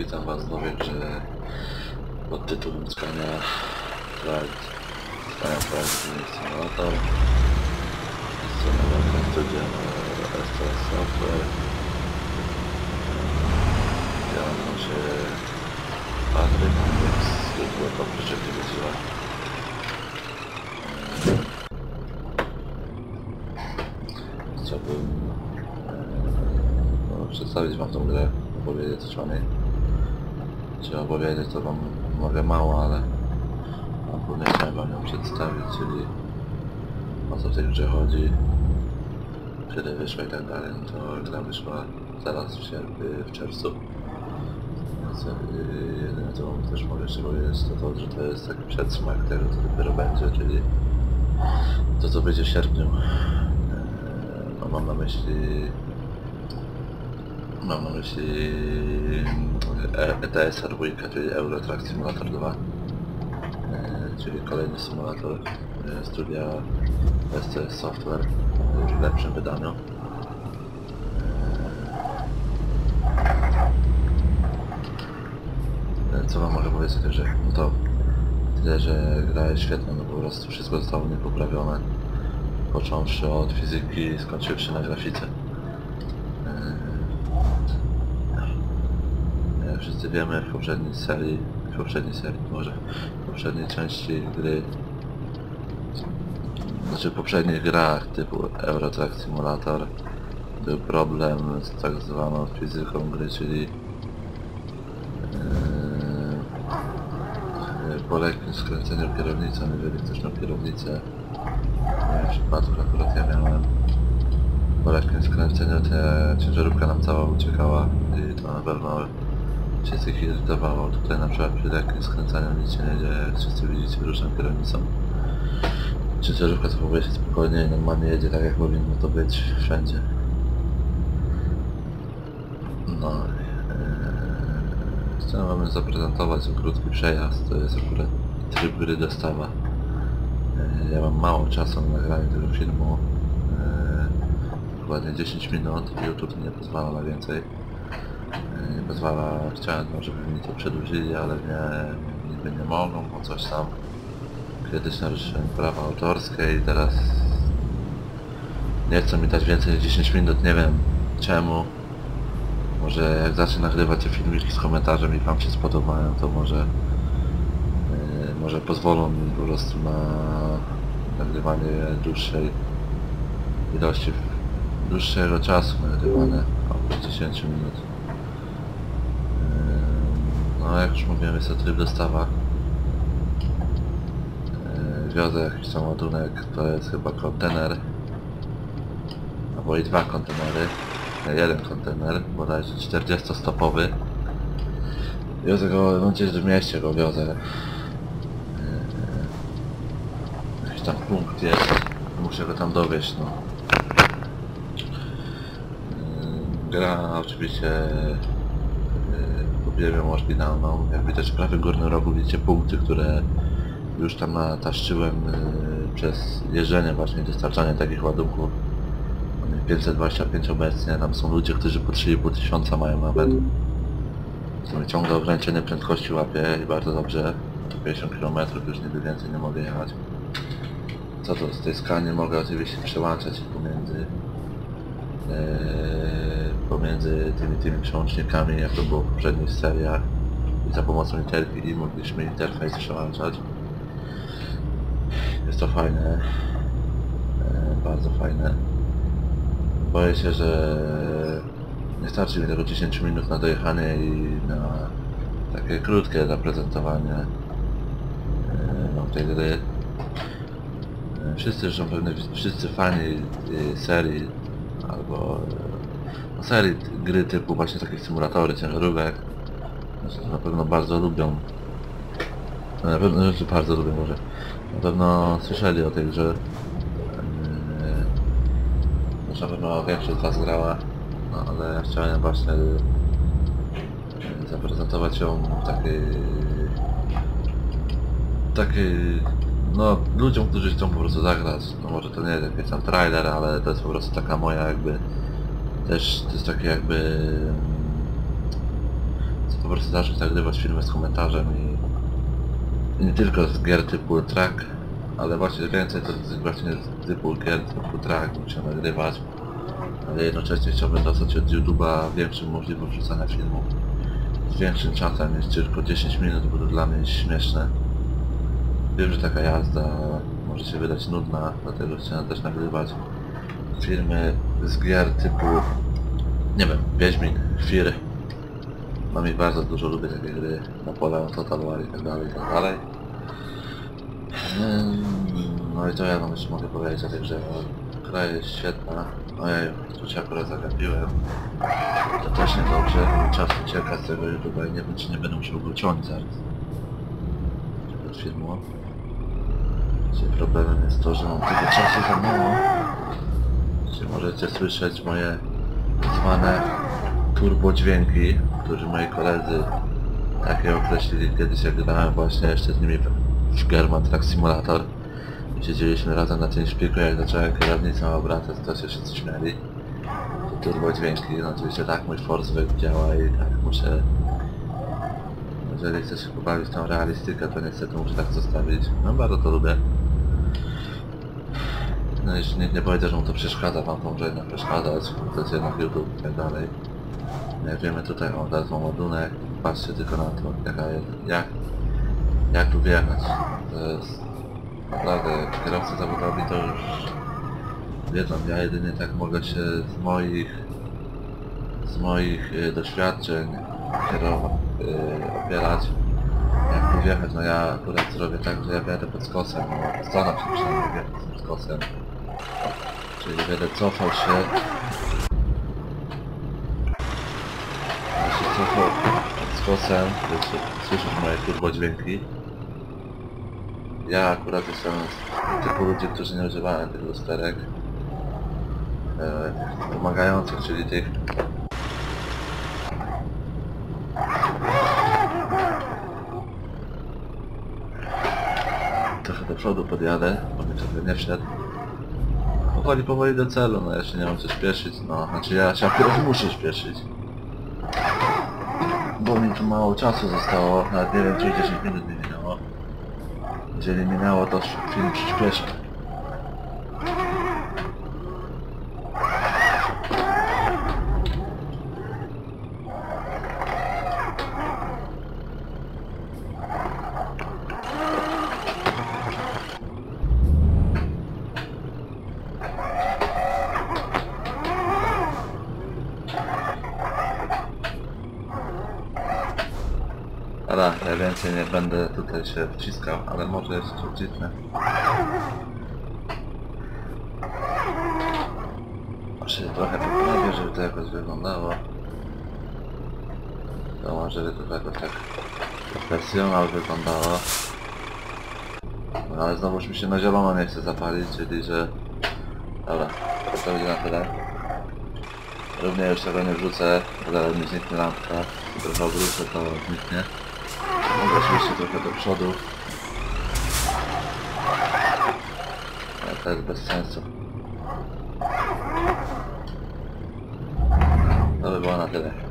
Witam Was w nowej grze pod tytułem Scania Flight Scania Flight Simulator Strona Welcome Studio STS Software Ja nazywam się Patryk, więc jutro to przyczepnie wysyła Chciałbym no, przedstawić Wam tą grę, opowiedzieć coś o niej. Czy opowiedzieć to Wam mogę mało, ale głównie chciałem Wam ją przedstawić, czyli o co w tej grze chodzi, kiedy wyszła i tak dalej. No to gra wyszła teraz w, sierp- w czerwcu. Więc yy, jedyne co Wam też mogę jeszcze powiedzieć to to, że to jest taki przedsmak tego co dopiero będzie, czyli to co będzie w sierpniu. Eee, No mam na myśli Mam na myśli E- ETS R2, czyli Euro Truck Simulator 2, e, czyli kolejny symulator e, studia STS Software w lepszym wydaniu. E, Co wam mogę powiedzieć o tej grze? No to tyle, że gra jest świetna, no po prostu wszystko zostało niepoprawione. Począwszy od fizyki, skończywszy na grafice. Jak wszyscy wiemy w poprzedniej serii, w poprzedniej serii może, w poprzedniej części gry, znaczy w poprzednich grach typu Euro Truck Simulator był problem z tak zwaną fizyką gry, czyli yy, po lekkim skręceniu kierownicą, jeżeli ktoś miał kierownicę, w przypadku akurat ja miałem, po lekkim skręceniu ta ciężarówka nam cała uciekała i to na pewno wszystkich irytowało. Tutaj na przykład przy lekkim skręcaniu nic się nie dzieje, wszyscy widzicie ruszam kierownicą. Ciężarówka zachowuje się spokojnie i normalnie jedzie tak jak powinno to być wszędzie. No, ee, chcę wam zaprezentować krótki przejazd, to jest akurat tryb dostawa. E, Ja mam mało czasu na nagranie tego filmu, e, dokładnie 10 minut, YouTube nie pozwala na więcej. Nie pozwala, chciałem, no, żeby mi to przedłużyli, ale nie, niby nie mogą, bo coś tam. Kiedyś naruszyłem prawa autorskie i teraz nie chcą mi dać więcej niż 10 minut, nie wiem czemu. Może jak zacznę nagrywać te filmiki z komentarzem i wam się spodobają, to może e, może pozwolą mi po prostu na nagrywanie dłuższej ilości, dłuższego czasu nagrywane, około 10 minut. No jak już mówiłem jest to tryb dostawa. Eee, Wiozę jakiś tam ładunek, to jest chyba kontener. Albo i dwa kontenery. Jeden kontener, bodajże 40-stopowy. Wiozę go, no gdzieś w mieście go wiozę. Eee, Jakiś tam punkt jest. Muszę go tam dowieść, no. Eee, Gra oczywiście uwielbiam oryginalną. Jak widać w prawym górnym rogu widzicie punkty, które już tam nataszczyłem yy, przez jeżdżenie właśnie dostarczanie takich ładunków. Mamy 525 obecnie, tam są ludzie, którzy po 3,5 tysiąca mają nawet. Ciągle ograniczenie prędkości łapię i bardzo dobrze. To 50 km już nigdy więcej nie mogę jechać. Co to z tej skali mogę oczywiście przełączać pomiędzy Eee, pomiędzy tymi, tymi przełącznikami, jak to było w poprzednich seriach i za pomocą literki mogliśmy interfejs przełączać. Jest to fajne, eee, bardzo fajne. Boję się, że nie starczy mi tego 10 minut na dojechanie i na takie krótkie zaprezentowanie eee, no, tej gry. Eee, Wszyscy zresztą pewnie, wszyscy fani serii albo e, serii gry typu właśnie takie symulatory ciężarówek. Znaczy, na pewno bardzo lubią. No, na pewno rzeczy bardzo lubią może. Na pewno słyszeli o tej grze może na pewno większość z was grała no ale ja chciałem właśnie e, zaprezentować ją w takiej takiej no ludziom, którzy chcą po prostu zagrać, no może to nie jest jakiś tam trailer, ale to jest po prostu taka moja jakby też to jest takie jakby co prostu zacząć nagrywać filmy z komentarzem i, nie tylko z gier typu track, ale właśnie więcej to z właśnie z typu gier typu track muszę nagrywać, ale jednocześnie chciałbym dostać od YouTube'a większą możliwość wrzucania filmów z większym czasem niż tylko 10 minut, bo to dla mnie jest śmieszne. Wiem, że taka jazda może się wydać nudna, dlatego chciałem też nagrywać filmy z gier typu, nie wiem, Wiedźmin, Fear. Mam ich bardzo dużo, lubię takie gry, Napoleon, Total War i tak dalej, i tak dalej. No i to ja wam jeszcze mogę powiedzieć o tej grze, gra jest świetna. Ojej, tu się akurat zagapiłem. To też niedobrze, czas ucieka z tego YouTube'a i nie wiem nie będę musiał go ciąć zaraz. Od filmu. Problemem jest to, że mam tego czasu za mało. Gdzie możecie słyszeć moje zwane turbo dźwięki, które moi koledzy takie określili kiedyś jak grałem właśnie jeszcze z nimi w German Truck Simulator. I siedzieliśmy razem na tym szpiku, jak zacząłem kierownicą obracać, to się wszyscy śmiali. To turbo dźwięki, no oczywiście tak mój Forswyk działa i tak muszę... Jeżeli chcę się pobawić tą realistykę, to niestety muszę tak zostawić. No bardzo to lubię. No nikt nie powiedzie, że mu to przeszkadza, wam może jednak przeszkadzać, to jest jednak YouTube i tak dalej. Jak wiemy tutaj, o, mam ładunek, patrzcie tylko na to, jaka jest, jak, jak tu wjechać. To jest naprawdę, kierowcy zawodowi to już wiedzą, ja jedynie tak mogę się z moich, z moich y, doświadczeń kierowa, y, opierać. Jak tu wjechać, no ja akurat zrobię tak, że ja wjadę pod skosem, no staram się przynajmniej wjechać pod skosem. Czyli będę cofał się Ja się cofał z wiecie, słyszysz moje turbo dźwięki. Ja akurat jestem z typu ludzi, którzy nie używają tych lusterek e, wymagających, czyli tych trochę do przodu podjadę, bo mi nie wszedł. Powoli, powoli do celu, no ja się nie mam co śpieszyć, no, znaczy ja się akurat muszę śpieszyć. Bo mi tu mało czasu zostało, nawet nie wiem czy 10 minut mi minęło. Jeżeli minęło to film przyspieszę. Dobra, ja więcej nie będę tutaj się wciskał, ale może jeszcze wcisnę. Się trochę poprawię, żeby to jakoś wyglądało. To może żeby to jakoś tak profesjonal wyglądało. No ale znowuż mi się na zielono nie chce zapalić, czyli że... Dobra, to będzie na tyle. Również tego nie wrzucę, zaraz mi zniknie lampka. Trochę obrócę, to zniknie. Mogę oczywiście trochę do przodu. Ale to jest bez sensu. To by było na tyle.